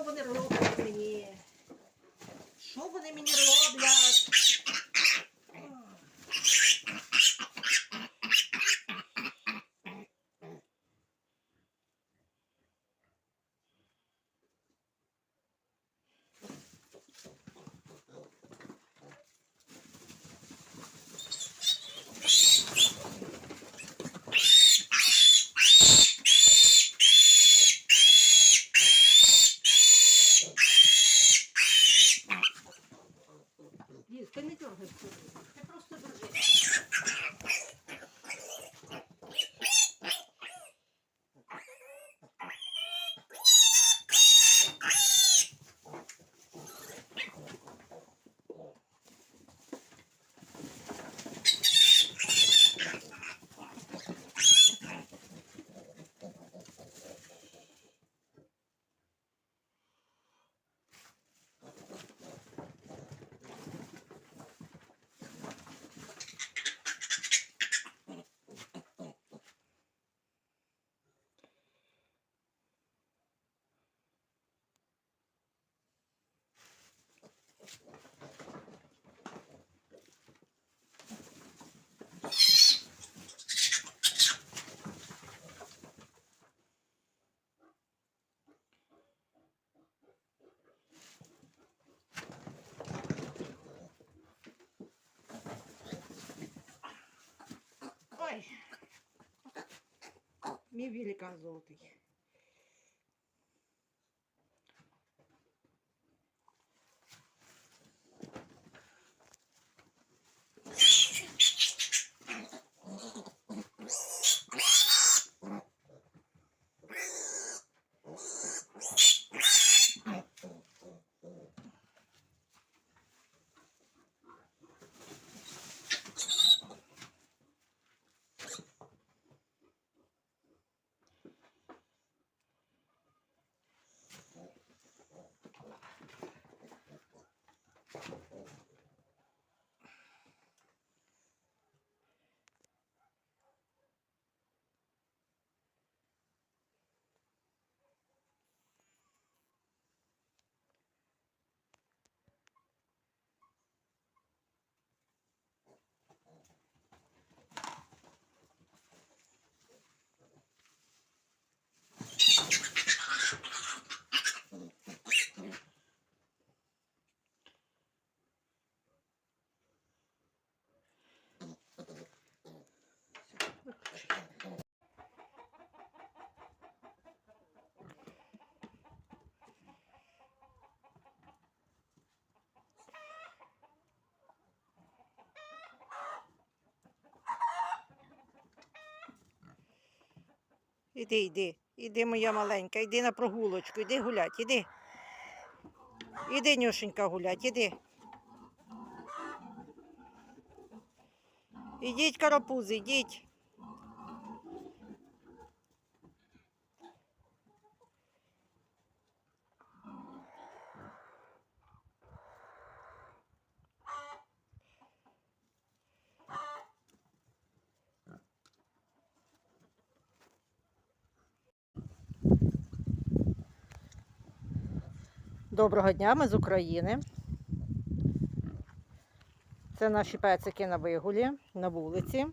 що вони роблять мені? Що вони мені роблять? Мій великан золотий. Іди, іди, іди, моя маленька, іди на прогулочку, іди гулять, іди. Іди, Нюшенька, гулять, іди. Ідіть, карапузи, ідіть. Доброго дня, ми з України. Це наші пецики на вигулі, на вулиці.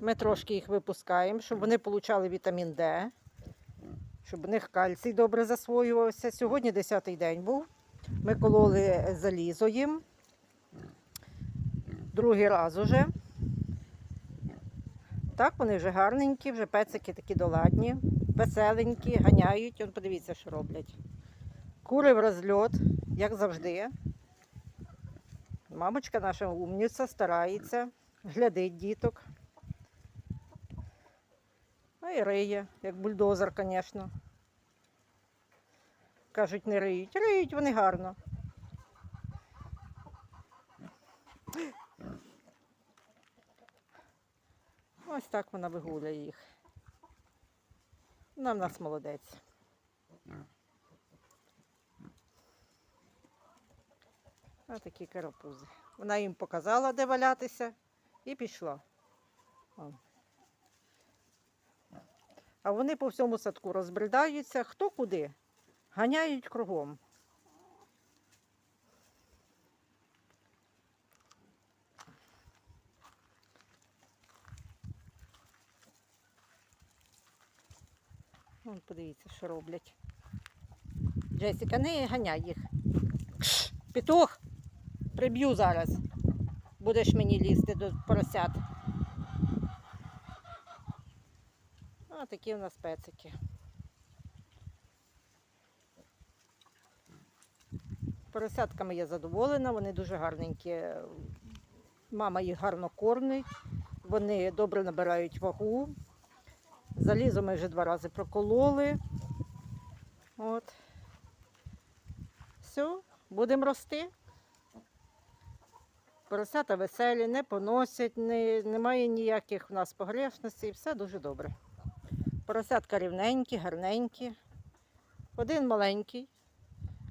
Ми трошки їх випускаємо, щоб вони отримали вітамін Д, щоб у них кальцій добре засвоювався. Сьогодні 10-й день був. Ми кололи залізо їм. Другий раз уже. Так, вони вже гарненькі, вже пецики такі доладні, веселенькі, ганяють. Он подивіться, що роблять. Кури в розльот, як завжди. Мамочка наша умниця, старається, глядить діток. Ну і риє, як бульдозер, звісно. Кажуть, не риють. Риють вони гарно. Ось так вона вигуляє їх. Вона в нас молодець. Ось такі карапузи. Вона їм показала, де валятися, і пішла. А вони по всьому садку розбридаються, хто куди, ганяють кругом. Вон, подивіться, що роблять. Джесіка, не ганяй їх. Кш, петух, приб'ю зараз. Будеш мені лізти до поросят. А такі у нас пецики. Поросятками я задоволена, вони дуже гарненькі. Мама їх гарно кормить, вони добре набирають вагу. Залізо ми вже два рази прокололи. От. Все, будемо рости. Поросята веселі, не поносять, не, немає ніяких в нас погрешностей, все дуже добре. Поросятка рівненькі, гарненькі. Один маленький,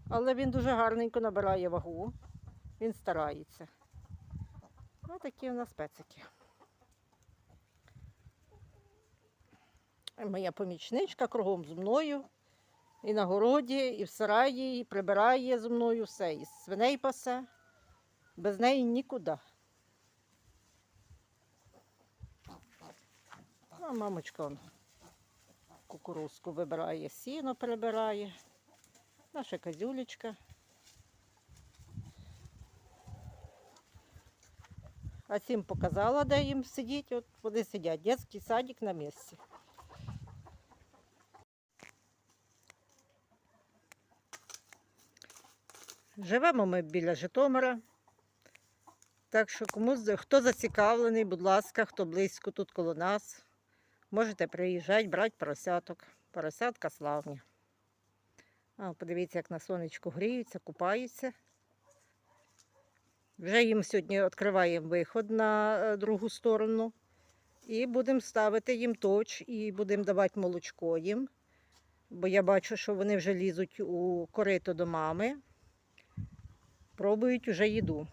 але він дуже гарненько набирає вагу. Він старається. Ось такі у нас пецики. Моя помічничка кругом зі мною. І на городі, і в сараї, і прибирає зі мною все. І свиней пасе. Без неї нікуди. А мамочка он кукурузку вибирає, сіно прибирає. Наша козюлечка. А цим показала, де їм сидіти. От вони сидять. Детський садик на місці. Живемо ми біля Житомира. Так що комусь, хто зацікавлений, будь ласка, хто близько тут коло нас, можете приїжджати, брати поросяток. Поросятка славні. А, подивіться, як на сонечку гріються, купаються. Вже їм сьогодні відкриваємо виход на е, другу сторону. І будемо ставити їм точ і будемо давати молочко їм. Бо я бачу, що вони вже лізуть у корито до мами. Пробують уже їду.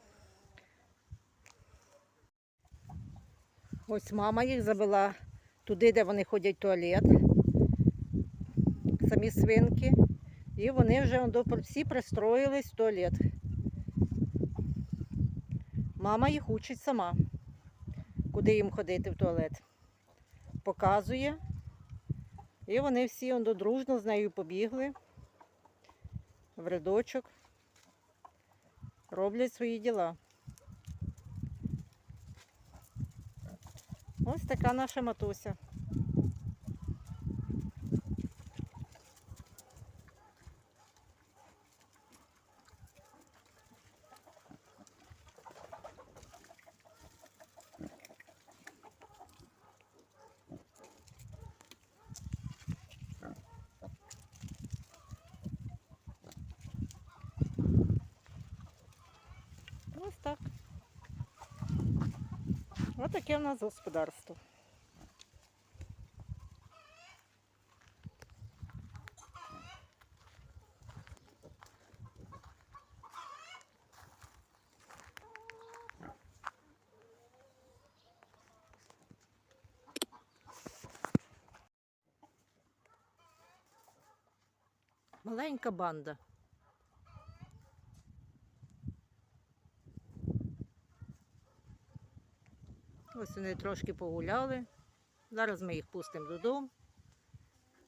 Ось мама їх завела туди, де вони ходять в туалет. Самі свинки. І вони вже всі пристроїлись в туалет. Мама їх учить сама, куди їм ходити в туалет. Показує. І вони всі дружно з нею побігли в рядочок роблять свої діла. Ось така наша матуся. Ось так. Таке в нас господарство. Маленька банда. Ось вони трошки погуляли. Зараз ми їх пустимо додому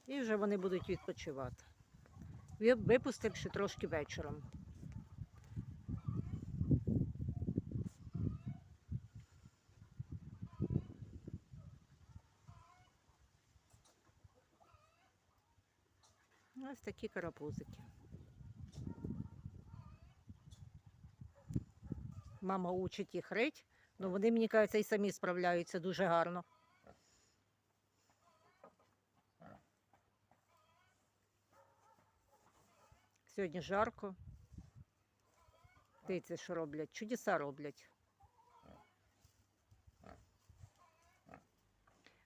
і вже вони будуть відпочивати. Випустимо ще трошки вечором. Ось такі карапузики. Мама учить їх рить, Ну, вони, мені кажеться, і самі справляються дуже гарно. Сьогодні жарко. Дивіться, що роблять. Чудеса роблять.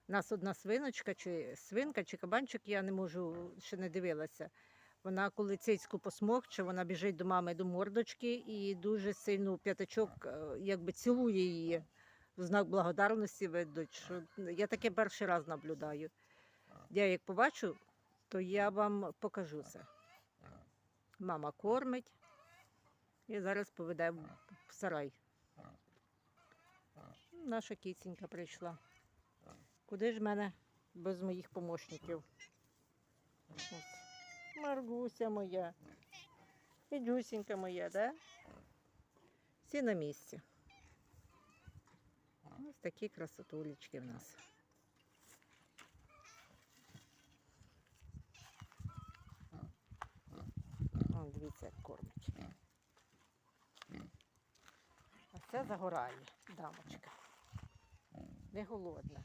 У нас одна свиночка, чи свинка, чи кабанчик, я не можу, ще не дивилася. Вона коли цицьку посмокче, вона біжить до мами до мордочки і дуже сильно п'ятачок е, якби цілує її в знак благодарності видуть. Що я таке перший раз наблюдаю. Я як побачу, то я вам покажу це. Мама кормить і зараз поведе в сарай. Наша кіценька прийшла. Куди ж мене без моїх помощників? Ось. Маргуся моя. І Дюсінька моя, да? Всі на місці. Ось такі красотулечки в нас. Вон, дивіться, як кормить. А це загорає, дамочка. Не голодна.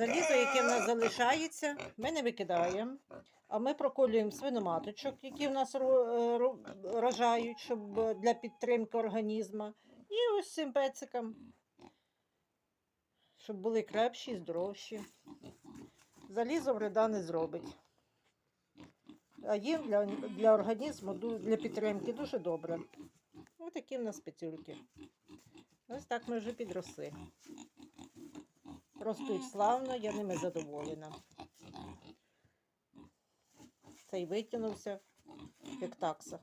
Залізо, яке в нас залишається, ми не викидаємо. А ми проколюємо свиноматочок, які в нас е, рожають, щоб е, для підтримки організму. І ось цим пецикам, щоб були крепші, здоровші. Залізо вреда не зробить. А їм для, для організму, для підтримки дуже добре. Ось такі в нас петюльки. Ось так ми вже підросли. Ростуть славно, я ними задоволена. Цей витягнувся, як такса.